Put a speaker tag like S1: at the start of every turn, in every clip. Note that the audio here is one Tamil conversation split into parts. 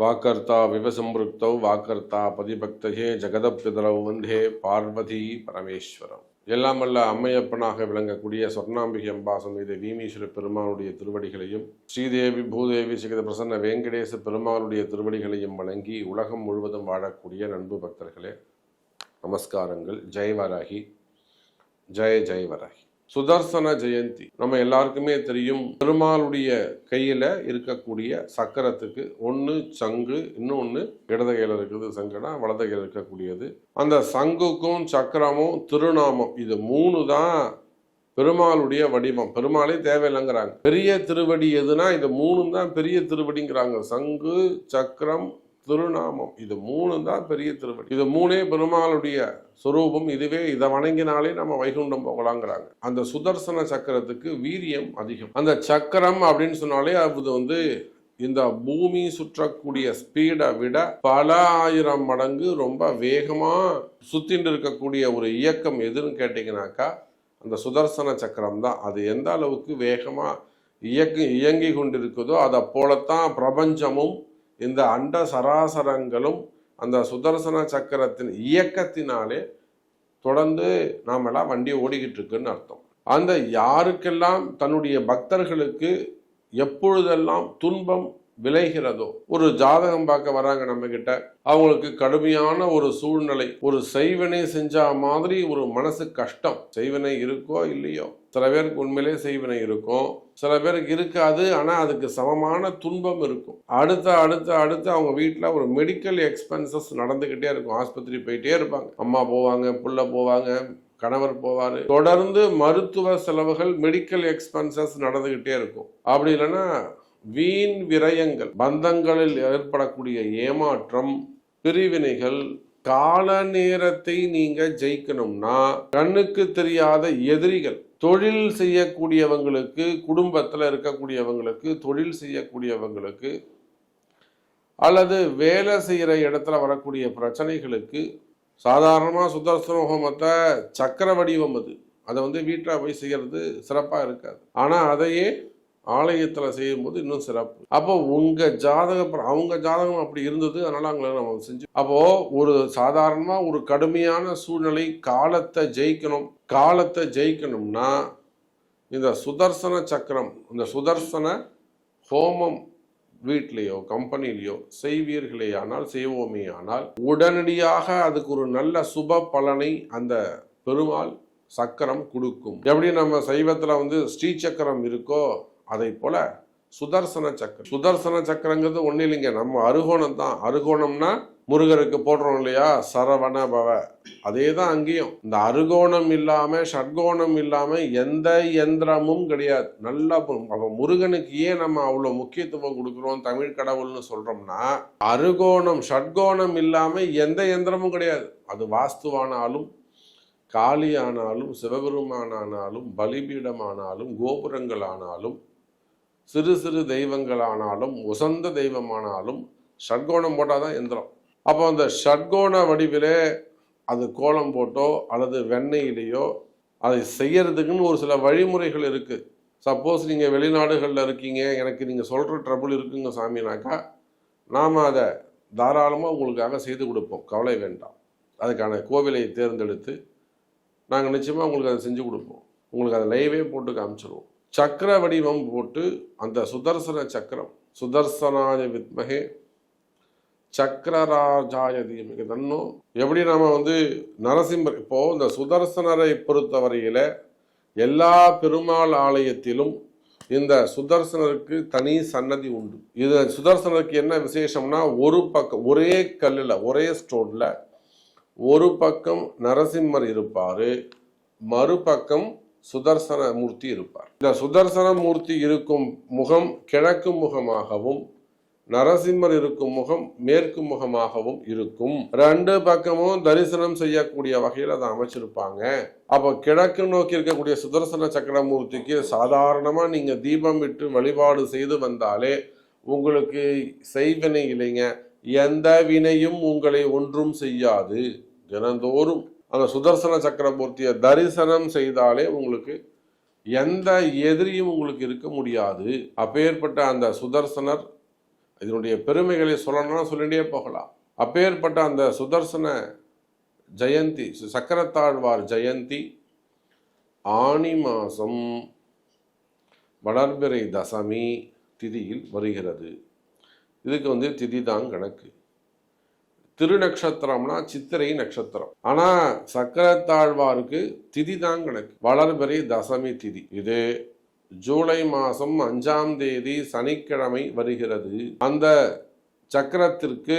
S1: வாக்கர்த்தா விவசம்பிருக்தௌ வாக்கர்த்தா பதிபக்தகே ஜெகதப்பிதரவு வந்தே பார்வதி பரமேஸ்வரம். எல்லாம் வல்ல அம்மையப்பனாக விளங்கக்கூடிய சொர்ணாம்பிகை அம்பாசம் மீது வீமீஸ்வர பெருமானுடைய திருவடிகளையும் ஸ்ரீதேவி பூதேவி சிகித பிரசன்ன வேங்கடேச பெருமானுடைய திருவடிகளையும் வணங்கி உலகம் முழுவதும் வாழக்கூடிய நண்பு பக்தர்களே நமஸ்காரங்கள். ஜெய் வராகி ஜெய ஜெய் வராகி சுதர்சன ஜெயந்தி. நம்ம எல்லாருக்குமே தெரியும் பெருமாளுடைய கையில இருக்கக்கூடிய சக்கரத்துக்கு ஒன்று சங்கு இன்னொன்று இடது கையில இருக்குது சங்குனா வலது கையில இருக்கக்கூடியது. அந்த சங்குக்கும் சக்கரமும் திருநாமம் இது மூணு தான் பெருமாளுடைய வடிவம். பெருமாளே தேவையில்லைங்கிறாங்க. பெரிய திருவடி எதுனா இந்த மூணு தான் பெரிய திருவடிங்கிறாங்க. சங்கு சக்கரம் திருநாமம். இது மூணு தான் பெரிய திருவடி. இது மூணே பெருமாளுடைய சுரூபம். இதுவே இதை வணங்கினாலே நம்ம வைகுண்டம் போகலாங்கிறாங்க. அந்த சுதர்சன சக்கரத்துக்கு வீரியம் அதிகம். அந்த சக்கரம் அப்படின்னு சொன்னாலே அது வந்து இந்த பூமி சுற்றக்கூடிய ஸ்பீடை விட பல ஆயிரம் மடங்கு ரொம்ப வேகமாக சுத்தின்னு இருக்கக்கூடிய ஒரு இயக்கம் எதுன்னு கேட்டிங்கனாக்கா அந்த சுதர்சன சக்கரம் தான். அது எந்த அளவுக்கு வேகமாக இயக்கு இயங்கி கொண்டிருக்குதோ அதை போலத்தான் பிரபஞ்சமும் இந்த அண்ட சராசரங்களும் அந்த சுதர்சன சக்கரத்தின் இயக்கத்தினாலே தொடர்ந்து நாமெல்லாம் வண்டி ஓடிக்கிட்டு இருக்குன்னு அர்த்தம். அந்த யாருக்கெல்லாம் தன்னுடைய பக்தர்களுக்கு எப்பொழுதெல்லாம் துன்பம் விளைகிறதோ ஒரு ஜாதகம் பார்க்க வராங்க நம்ம கிட்ட அவங்களுக்கு கடுமையான ஒரு சூழ்நிலை ஒரு செய்வினை செஞ்சா மாதிரி ஒரு மனசு கஷ்டம். செய்வினை இருக்கோ இல்லையோ? சில பேருக்கு உண்மையிலே செய்வினை இருக்கும் சில பேருக்கு இருக்காது ஆனால் அதுக்கு சமமான துன்பம் இருக்கும். அடுத்த அடுத்த அடுத்து அவங்க வீட்டில் ஒரு மெடிக்கல் எக்ஸ்பென்சஸ் நடந்துக்கிட்டே இருக்கும். ஆஸ்பத்திரி போயிட்டே இருப்பாங்க. அம்மா போவாங்க புள்ள போவாங்க கணவர் போவார். தொடர்ந்து மருத்துவ செலவுகள் மெடிக்கல் எக்ஸ்பென்சஸ் நடந்துக்கிட்டே இருக்கும். அப்படி இல்லைன்னா வீண் விரயங்கள் பந்தங்களில் ஏற்படக்கூடிய ஏமாற்றம் பிரிவினைகள் கால நேரத்தை நீங்க ஜெயிக்கணும்னா கண்ணுக்கு தெரியாத எதிரிகள் தொழில் செய்யக்கூடியவங்களுக்கு குடும்பத்தில் இருக்கக்கூடியவங்களுக்கு தொழில் செய்யக்கூடியவங்களுக்கு அல்லது வேலை செய்கிற இடத்துல வரக்கூடிய பிரச்சனைகளுக்கு சாதாரணமாக சுதர்சன ஹோமத்தை சக்கர வடிவம் அது. அதை வந்து வீட்டில் போய் செய்கிறது சிறப்பாக இருக்காது. ஆனால் அதையே ஆலயத்தில் செய்யும்போது இன்னும் சிறப்பு. அப்போ உங்கள் ஜாதக அவங்க ஜாதகம் அப்படி இருந்தது அதனால் அவங்கள நம்ம செஞ்சு அப்போது ஒரு சாதாரணமாக ஒரு கடுமையான சூழ்நிலை காலத்தை ஜெயிக்கணும். காலத்தை ஜெயிக்கணும்னா இந்த சுதர்சன சக்கரம் இந்த சுதர்சன ஹோமம் வீட்லேயோ கம்பெனிலேயோ செய்வீர்களே ஆனால் செய்வோமே ஆனால் உடனடியாக அதுக்கு ஒரு நல்ல சுப பலனை அந்த பெருமாள் சக்கரம் கொடுக்கும். எப்படி நம்ம சைவத்தில் வந்து ஸ்ரீ சக்கரம் இருக்கோ அதை போல சுதர்சன சக்கரம். சுதர்சன சக்கரங்கிறது ஒன்றும் இல்லைங்க. நம்ம அருகோணம் தான் அருகோணம்னா முருகருக்கு போடுறோம் இல்லையா? சரவண பவ. அதே தான் அங்கேயும். இந்த அருகோணம் இல்லாம ஷட்கோணம் இல்லாம எந்த எந்திரமும் கிடையாது. நல்லா முருகனுக்கு ஏன் நம்ம அவ்வளவு முக்கியத்துவம் கொடுக்குறோம் தமிழ் கடவுள்னு சொல்றோம்னா அருகோணம் ஷட்கோணம் இல்லாம எந்த எந்திரமும் கிடையாது. அது வாஸ்துவானாலும் காளியானாலும் சிவபெருமானானாலும் பலிபீடமானாலும் கோபுரங்களானாலும் சிறு சிறு தெய்வங்களானாலும் உசந்த தெய்வமானாலும் ஷட்கோணம் போட்டால் தான் எந்திரம். அப்போ அந்த ஷட்கோண வடிவிலே அது கோலம் போட்டோ அல்லது வெண்ணெயிலேயோ அதை செய்யறதுக்குன்னு ஒரு சில வழிமுறைகள் இருக்குது சப்போஸ் நீங்கள் வெளிநாடுகளில் இருக்கீங்க எனக்கு நீங்கள் சொல்கிற ட்ரபுள் இருக்குங்க சாமினாக்கா நாம் அதை தாராளமாக உங்களுக்காக செய்து கொடுப்போம். கவலை வேண்டாம். அதுக்கான கோவிலை தேர்ந்தெடுத்து நாங்கள் நிச்சயமாக உங்களுக்கு அதை செஞ்சு கொடுப்போம். உங்களுக்கு அதை லைவே போட்டு காமிச்சிடுவோம் சக்கர வடிவம் போட்டு அந்த சுதர்சன சக்கரம் சுதர்சனாய வித்மகே சக்கரராஜாய தீமகி. தன்னோ எப்படி நாம் வந்து நரசிம்மர் இப்போது இந்த சுதர்சனரை பொறுத்தவரையில் எல்லா பெருமாள் ஆலயத்திலும் இந்த சுதர்சனருக்கு தனி சன்னதி உண்டு. இது சுதர்சனருக்கு என்ன விசேஷம்னா ஒரு பக்கம் ஒரே கல்லில் ஒரே ஸ்டோனில் ஒரு பக்கம் நரசிம்மர் இருப்பார் மறுபக்கம் சுதர்சன மூர்த்தி இருப்பார். இந்த சுதர்சன மூர்த்தி இருக்கும் முகம் கிழக்கு முகமாகவும் நரசிம்மர் இருக்கும் முகம் மேற்கு முகமாகவும் இருக்கும். ரெண்டு பக்கமும் தரிசனம் செய்யக்கூடிய வகையில் அதை அமைச்சிருப்பாங்க. அப்போ கிழக்கு நோக்கி இருக்கக்கூடிய சுதர்சன சக்கரமூர்த்திக்கு சாதாரணமா நீங்க தீபம் விட்டு வழிபாடு செய்து வந்தாலே உங்களுக்கு செய்வினை இல்லைங்க. எந்த வினையும் உங்களை ஒன்றும் செய்யாது. தினந்தோறும் அந்த சுதர்சன சக்கரமூர்த்தியை தரிசனம் செய்தாலே உங்களுக்கு எந்த எதிரியும் உங்களுக்கு இருக்க முடியாது. அப்பேற்பட்ட அந்த சுதர்சனர் இதனுடைய பெருமைகளை சொல்லணும்னா சொல்லிட்டே போகலாம். அப்பேற்பட்ட அந்த சுதர்சன ஜெயந்தி சக்கரத்தாழ்வார் ஜெயந்தி ஆனி மாதம் வளர்பிறை தசமி திதியில் வருகிறது. இதுக்கு வந்து திதி தான் கணக்கு. திருநக்ஷத்திரம்னா சித்திரை நட்சத்திரம். ஆனா சக்கரத்தாழ்வாருக்கு திதி தான் கணக்கு. வளர்பிறை தசமி திதி. இது ஜூலை மாதம் அஞ்சாம் தேதி சனிக்கிழமை வருகிறது. அந்த சக்கரத்திற்கு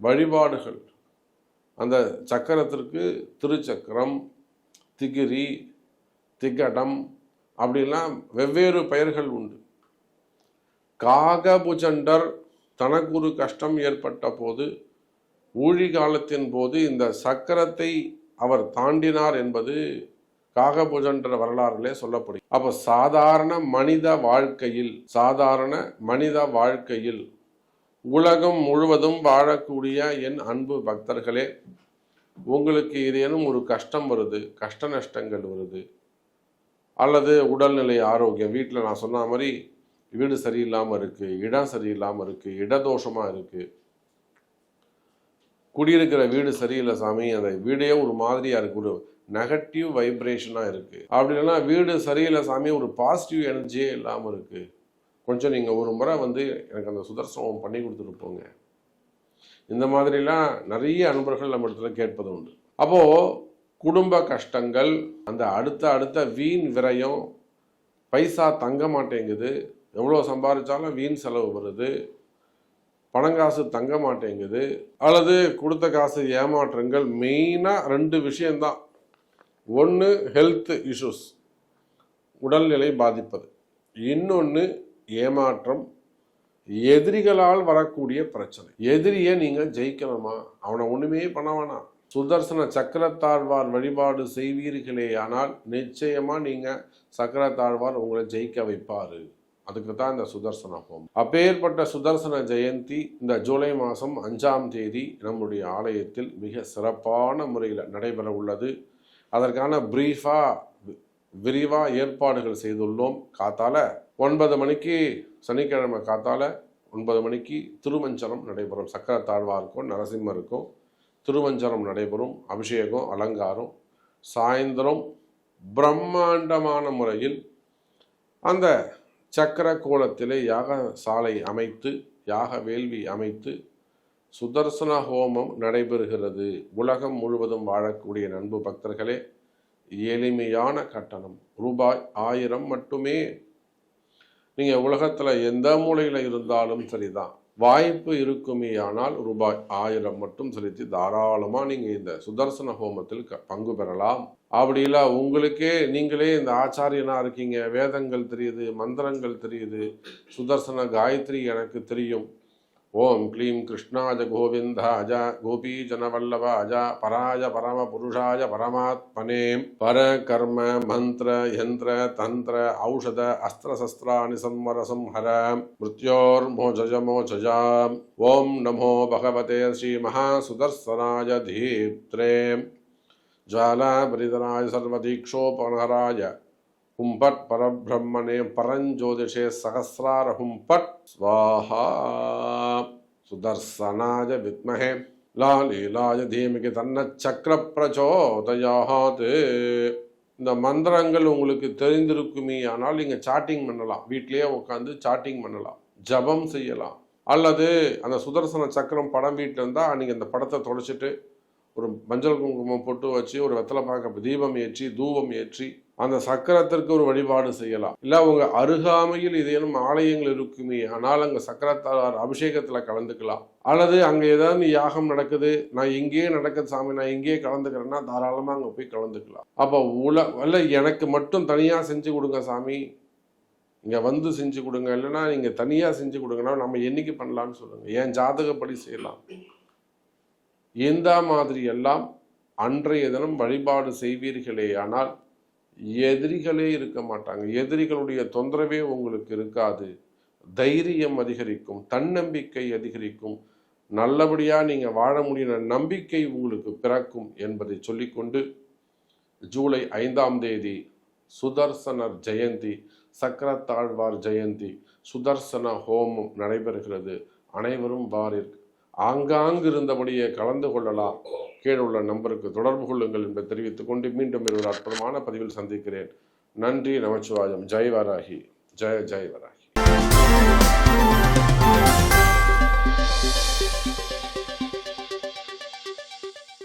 S1: வழிபாடுகள். அந்த சக்கரத்திற்கு திருச்சக்கரம் திகிரி திகடம் அப்படிலாம் வெவ்வேறு பெயர்கள் உண்டு. காகபுஜண்டர் தனக்கு ஒரு கஷ்டம் ஏற்பட்ட போது ஊழி காலத்தின் போது இந்த சக்கரத்தை அவர் தாண்டினார் என்பது காகபுஜன்ற வரலாறுலே சொல்லப்படும். அப்போ சாதாரண மனித வாழ்க்கையில் சாதாரண மனித வாழ்க்கையில் உலகம் முழுவதும் வாழக்கூடிய என் அன்பு பக்தர்களே உங்களுக்கு ஏதேனும் ஒரு கஷ்டம் வருது கஷ்ட நஷ்டங்கள் வருது அல்லது உடல்நிலை ஆரோக்கியம் வீட்டில் நான் சொன்ன மாதிரி வீடு சரியில்லாமல் இருக்குது இடம் சரியில்லாமல் இருக்குது இடதோஷமாக இருக்குது குடியிருக்கிற வீடு சரியில்லை சாமி அந்த வீடே ஒரு மாதிரியாக இருக்குது ஒரு நெகட்டிவ் வைப்ரேஷனாக இருக்குது அப்படி இல்லைன்னா வீடு சரியில்லை சாமி ஒரு பாசிட்டிவ் எனர்ஜியே இல்லாமல் இருக்குது கொஞ்சம் நீங்கள் ஒரு முறை வந்து எனக்கு அந்த சுதர்சனம் பண்ணி கொடுத்துட்டு போங்க. இந்த மாதிரிலாம் நிறைய அன்பர்கள் நம்ம இடத்துல கேட்பது உண்டு. அப்போது குடும்ப கஷ்டங்கள் அந்த அடுத்த அடுத்த வீண் விரயம் பைசா தங்க மாட்டேங்குது. எவ்வளோ சம்பாதிச்சாலும் வீண் செலவு வருது. பணங்காசு தங்க மாட்டேங்குது. அல்லது கொடுத்த காசு ஏமாற்றங்கள். மெயினாக ரெண்டு விஷயந்தான் ஒன்று ஹெல்த் இஷ்யூஸ் உடல்நிலை பாதிப்பது. இன்னொன்று ஏமாற்றம். எதிரிகளால் வரக்கூடிய பிரச்சனை. எதிரியை நீங்கள் ஜெயிக்கணுமா? அவனை ஒன்றுமே பண்ண வேணாம். சுதர்சன சக்கரத்தாழ்வார் வழிபாடு செய்வீர்களே. ஆனால் நிச்சயமாக நீங்கள் சக்கரத்தாழ்வார் உங்களை ஜெயிக்க வைப்பார். அதுக்கு தான் இந்த சுதர்சன ஹோமம். அப்பேற்பட்ட சுதர்சன ஜெயந்தி இந்த ஜூலை மாதம் அஞ்சாம் தேதி நம்முடைய ஆலயத்தில் மிக சிறப்பான முறையில் நடைபெற உள்ளது. அதற்கான பிரீஃபாக விரிவாக ஏற்பாடுகள் செய்துள்ளோம். காத்தால ஒன்பது மணிக்கு சனிக்கிழமை காத்தால ஒன்பது மணிக்கு திருமஞ்சனம் நடைபெறும். சக்கர தாழ்வாருக்கும் நரசிம்மருக்கும் திருமஞ்சனம் நடைபெறும். அபிஷேகம் அலங்காரம் சாயந்தரம் பிரம்மாண்டமான முறையில் அந்த சக்கர கோலத்திலே யாக சாலை அமைத்து யாக வேள்வி அமைத்து சுதர்சன ஹோமம் நடைபெறுகிறது. உலகம் முழுவதும் வாழக்கூடிய நண்பு பக்தர்களே எளிமையான கட்டணம். ரூபாய் ஆயிரம் மட்டுமே. நீங்கள் உலகத்தில் எந்த மூலையில் இருந்தாலும் சரிதான். வாய்ப்பு இருக்குமே ஆனால் ரூபாய் ஆயிரம் மட்டும் செலுத்தி தாராளமாக நீங்கள் இந்த சுதர்சன ஹோமத்தில் க பங்கு பெறலாம். அப்படி இல்லை உங்களுக்கே நீங்களே இந்த ஆச்சாரியனாக இருக்கீங்க. வேதங்கள் தெரியுது மந்திரங்கள் தெரியுது. சுதர்சன காயத்ரி எனக்கு தெரியும். ओं क्लीं कृष्णाय गोविन्दाय गोपीजनवल्लभाय, पराय परमपुरुषाय परमात्मने। परकर्म, मंत्र, यंत्र, तंत्र, औषध, अस्त्रशस्त्राणि संवर संहर मृत्योर्मोचज मोचज ओं नमो भगवते श्रीमहासुदर्शनाय धीत्रे। ज्वालाय सर्वदीक्षोपनहराय ஹும்பட் பரபிரம்மனே பரஞ்சோதிஷே சகசிரார ஹும்பட். ஸ்வாஹா. சுதர்சனாய வித்மகே லாலீலாய தீமிக்கு தன்ன சக்கர பிரச்சோதயாகாது இந்த மந்திரங்கள் உங்களுக்கு தெரிந்திருக்குமே ஆனால் நீங்கள் சாட்டிங் பண்ணலாம். வீட்லேயே உட்காந்து சாட்டிங் பண்ணலாம். ஜபம் செய்யலாம். அல்லது அந்த சுதர்சன சக்கரம் படம் வீட்டில் இருந்தால் நீங்கள் இந்த படத்தை தொலைச்சிட்டு ஒரு மஞ்சள் குங்குமம் பொட்டு வச்சு ஒரு வெத்தலை பார்க்க தீபம் ஏற்றி தூபம் ஏற்றி அந்த சக்கரத்திற்கு ஒரு வழிபாடு செய்யலாம். இல்லை உங்க அருகாமையில் ஏதேனும் ஆலயங்கள் இருக்குமே ஆனால் அங்கே சக்கரத்தார் அபிஷேகத்தில் கலந்துக்கலாம். அல்லது அங்கே ஏதாவது யாகம் நடக்குது நான் இங்கேயே நடக்குது சாமி நான் இங்கேயே கலந்துக்கிறேன்னா தாராளமாக அங்கே போய் கலந்துக்கலாம். அப்போ உல அல்ல எனக்கு மட்டும் தனியாக செஞ்சு கொடுங்க சாமி. இங்கே வந்து செஞ்சு கொடுங்க இல்லைன்னா நீங்கள் தனியாக செஞ்சு கொடுங்கன்னா நம்ம என்னைக்கு பண்ணலான்னு சொல்லுங்கள் ஏன் ஜாதகப்படி செய்யலாம்? எந்த மாதிரி எல்லாம் அன்றைய தினம் வழிபாடு செய்வீர்களே ஆனால் எதிரிகளே இருக்க மாட்டாங்க. எதிரிகளுடைய தொந்தரவே உங்களுக்கு இருக்காது. தைரியம் அதிகரிக்கும் தன்னம்பிக்கை அதிகரிக்கும். நல்லபடியாக நீங்கள் வாழ முடியுற நம்பிக்கை உங்களுக்கு பிறக்கும் என்பதை சொல்லிக்கொண்டு ஜூலை ஐந்தாம் தேதி சுதர்சனர் ஜெயந்தி சக்கரத்தாழ்வார் ஜெயந்தி சுதர்சன ஹோமம் நடைபெறுகிறது. அனைவரும் வாரிற்கு ஆங்காங்கு இருந்தபடியே கலந்து கொள்ளலாம். கீழே உள்ள நம்பருக்கு தொடர்பு கொள்ளுங்கள் என்பதை தெரிவித்துக் கொண்டு மீண்டும் ஒரு அற்புதமான பதிவில் சந்திக்கிறேன். நன்றி நமச்சிவாயம். ஜெய் வராகி ஜெய ஜெய் வராகி